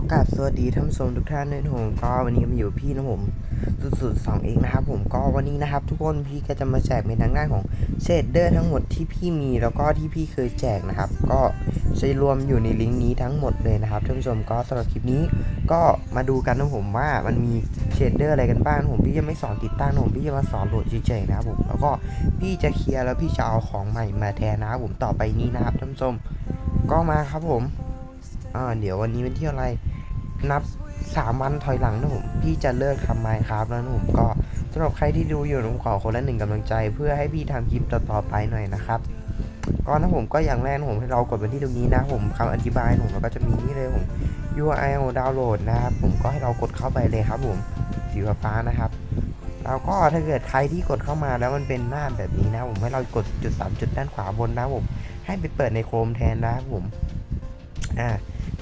อกราบสวัสดีท่านผู้ชมทุกท่านด้วยนะผมก็วันนี้มาอยู่พี่นะผมสุดๆสองเองนะครับ ผมก็วันนี้นะครับ ทุกคนพี่ก็จะมาแจกในทางด้านของเชดเดอร์ทั้งหมดที่พี่มีแล้วก็ที่พี่เคยแจกนะครับ ก็จะรวมอยู่ในลิงก์นี้ทั้งหมดเลยนะครับท่านผู้ชมก็สำหรับคลิปนี้ก็มาดูกันนะผมว่ามันมีเชดเดอร์อะไรกันบ้างผมพี่จะไม่สอนติดตั้งผมพี่จะมาสอนโหลดเฉยๆนะครับผมแล้วก็พี่จะเคลียร์แล้วพี่จะเอาของใหม่มาแทนนะครับผมต่อไปนี้นะครับท่านผู้ชมก็มาครับผม อ่าเดี๋ยววันนี้เป็นที่อะไร นับสามวันถอยหลังนะผมพี่จะเลิกทำไมครับแล้วนะผมก็สำหรับใครที่ดูอยู่ผมขอคนละหนึ่งกำลังใจ เพื่อให้พี่ทำคลิปต่อๆไปหน่อยนะครับก็นะผมก็อย่างแรกนะผมให้เรากดไปที่ตรงนี้นะผมคำอธิบายผมแล้วก็จะมีนี่เลยผม URL ดาวน์โหลดนะครับผมก็ให้เรากดเข้าไปเลยครับผมสีฟ้านะครับแล้วก็ถ้าเกิดใครที่กดเข้ามาแล้วมันเป็นหน้าแบบนี้นะผมให้เรากดจุดสามจุดด้านขวาบนนะผมให้ไปเปิดในโครมแทนนะครับผมอ่า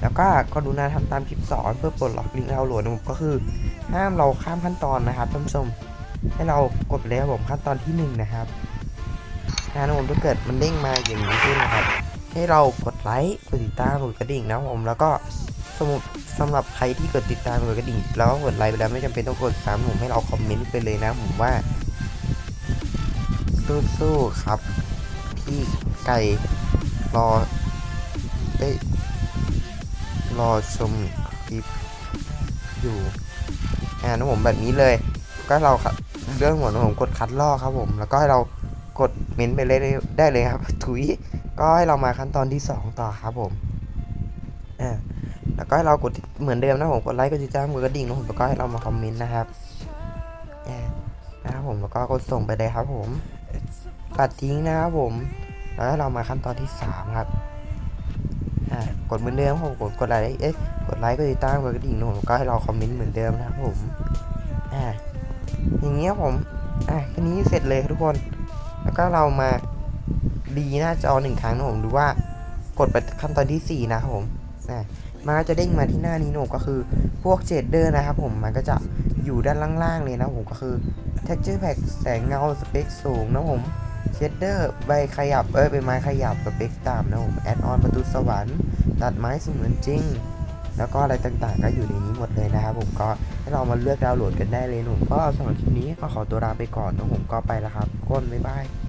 แล้วก็กรุณาทำตามคลิปสอนเพื่อปลดล็อกลิงก์ดาโหลดนะผมก็คือ ห้ามเราข้ามขั้นตอนนะครับท่านผู้ชมให้เรากดไปเลยครับผมขั้นตอนที่หนึ่งนะครับนะผมถ้าเกิดมันเด้งมาอย่างนี้ขึ้นนะครับ ให้เรากดไลค์กดติดตามกดกระดิ่งนะผมแล้วก็สมมติสำหรับใครที่กดติดตามกดกระดิ่งแล้วก็กดไลค์ไปแล้วไม่จำเป็นต้องกดซ้ำผมให้เราคอมเมนต์ไปเลยนะผมว่า สู้ๆครับ พี่ไก่รอเอ้ รอชมคลิปอยู่อ่านะผมแบบนี้เลย ก็เราครับเรื่องหมดนะผมกดคัดลอกครับผม แล้วก็ให้เรากดเมนต์ไปเลยได้เลยครับ ถุยก็ให้เรามาขั้นตอนที่ 2 ต่อครับผมอ่าแล้วก็ให้เรากดเหมือนเดิมนะผมกดไลค์กดติดตามกดกระดิ่งนะผมแล้วก็ให้เรามาคอมเมนต์นะครับนะครับผมแล้วก็กดส่งไปเลยครับผมปัดทิ้งนะครับผม แล้วให้เรามาขั้นตอนที่ 3 ครับ กดเหมือนเดิมครับผมกดกดไลค์เอ๊ะกดไลค์กดติดตามกดกระดิ่งนะผมก็ให้เราคอมเมนต์เหมือนเดิมนะครับผมอ่าอย่างเงี้ยผมอะแค่นี้เสร็จเลยทุกคน แล้วก็เรามารีหน้าจอหนึ่งครั้งนะผมดูว่ากดไปขั้นตอนที่สี่นะครับผมอ่ามันก็จะเด้งมาที่หน้านี้นะก็คือพวกเจดเดอร์นะครับผมมันก็จะอยู่ด้านล่างๆเลยนะผมก็คือ texture pack แสงเงาสเปคสูงนะผม เชดเดอร์ใบขยับ เอ้ยเป็นไม้ขยับสเปคตามนะผมแอดออนประตูสวรรค์ ตัดไม้เสมือนจริง แล้วก็อะไรต่างๆ ก็อยู่ในนี้หมดเลยนะครับผมก็ให้เรามาเลือกดาวน์โหลดกันได้เลยหนุ่มก็สำหรับคลิปนี้ก็ขอตัวลาไปก่อนนะผมก็ไปแล้วครับทุกคนบ๊ายบาย